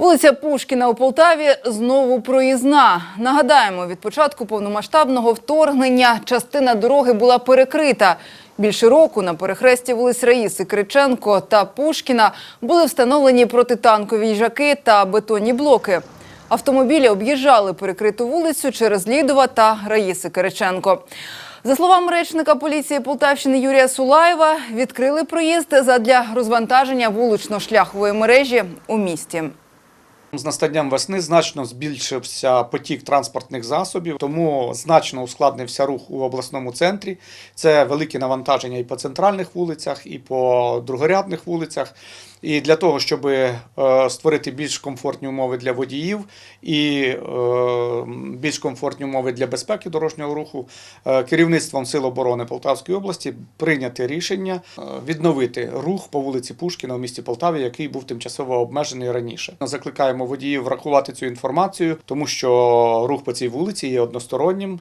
Вулиця Пушкіна у Полтаві знову проїзна. Нагадаємо, від початку повномасштабного вторгнення частина дороги була перекрита. Більше року на перехресті вулиць Раїси Криченко та Пушкіна були встановлені протитанкові їжаки та бетонні блоки. Автомобілі об'їжджали перекриту вулицю через Лідова та Раїси Кириченко. За словами речника поліції Полтавщини Юрія Сулаєва, відкрили проїзд задля розвантаження вулично-шляхової мережі у місті. З настанням весни значно збільшився потік транспортних засобів, тому значно ускладнився рух у обласному центрі. Це великі навантаження і по центральних вулицях, і по другорядних вулицях. І для того, щоб е, створити більш комфортні умови для водіїв і е, більш комфортні умови для безпеки дорожнього руху, е, керівництвом Сил оборони Полтавської області прийняте рішення відновити рух по вулиці Пушкіна в місті Полтаві, який був тимчасово обмежений раніше. Закликаємо водіїв врахувати цю інформацію, тому що рух по цій вулиці є одностороннім.